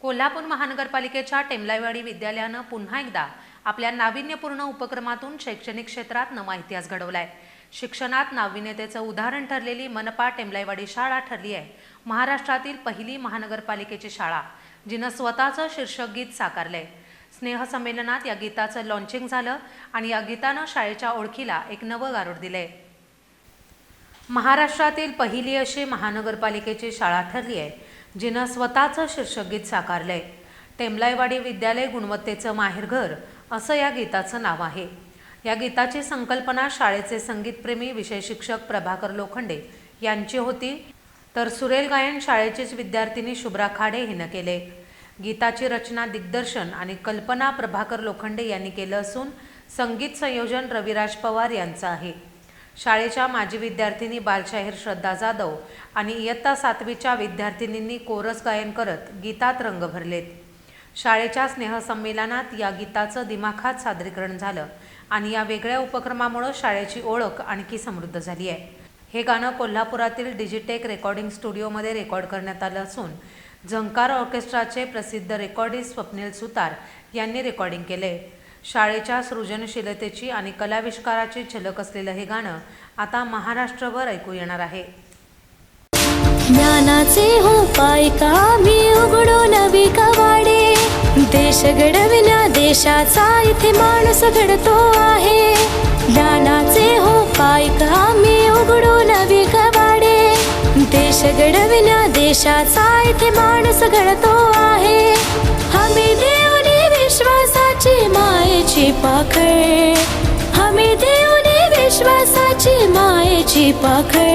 कोल्हापूर महानगरपालिकेच्या टेमलाईवाडी विद्यालयानं पुन्हा एकदा आपल्या नाविन्यपूर्ण उपक्रमातून शैक्षणिक क्षेत्रात नवा इतिहास घडवलाय. शिक्षणात नाविन्यतेचं उदाहरण ठरलेली मनपा टेमलाईवाडी शाळा ठरली आहे. महाराष्ट्रातील पहिली महानगरपालिकेची शाळा जिनं स्वतःचं शीर्षक गीत साकारलंय. स्नेहसंमेलनात या गीताचं लॉन्चिंग झालं आणि या गीतानं शाळेच्या ओळखीला एक नवं गारुड दिलंय. महाराष्ट्रातील पहिली अशी महानगरपालिकेची शाळा ठरली आहे. जिनं स्वतःचं शीर्षकगीत साकारलंय. टेमलाईवाडी विद्यालय गुणवत्तेचं माहेरघर असं या गीताचं नाव आहे. या गीताची संकल्पना शाळेचे संगीतप्रेमी विषय शिक्षक प्रभाकर लोखंडे यांची होती. तर सुरेल गायन शाळेचीच विद्यार्थिनी शुभ्रा खाडे हिनं केले. गीताची रचना दिग्दर्शन आणि कल्पना प्रभाकर लोखंडे यांनी केलं असून संगीत संयोजन रविराज पवार यांचं आहे. शाळेच्या माजी विद्यार्थिनी बालशाहीर श्रद्धा जाधव आणि इयत्ता सातवीच्या विद्यार्थिनींनी कोरस गायन करत गीतात रंग भरलेत. शाळेच्या स्नेहसंमेलनात या गीताचं दिमाखात सादरीकरण झालं आणि या वेगळ्या उपक्रमामुळं शाळेची ओळख आणखी समृद्ध झाली आहे. हे गाणं कोल्हापुरातील डिजिटेक रेकॉर्डिंग स्टुडिओमध्ये रेकॉर्ड करण्यात आलं असून झंकार ऑर्केस्ट्राचे प्रसिद्ध रेकॉर्डिस्ट स्वप्नील सुतार यांनी रेकॉर्डिंग केले शाळेच्या सृजनशीलतेची आणि कलाविष्काराची झलक असलेलं हे गाणं आता महाराष्ट्रभर ऐकू येणार आहे. ज्ञानाचे हो पायका मी उघडो नवी कवाडे देश घडविण्या देशाचा इथे माणूस घडतो आहे. ज्ञानाचे हो पायका मी उघडो नवी कवाडे देश घडविण्या देशाचा इथे माणूस घडतो मायेची पाखळ. हमी देऊनी विश्वासाची मायेची पाखळ.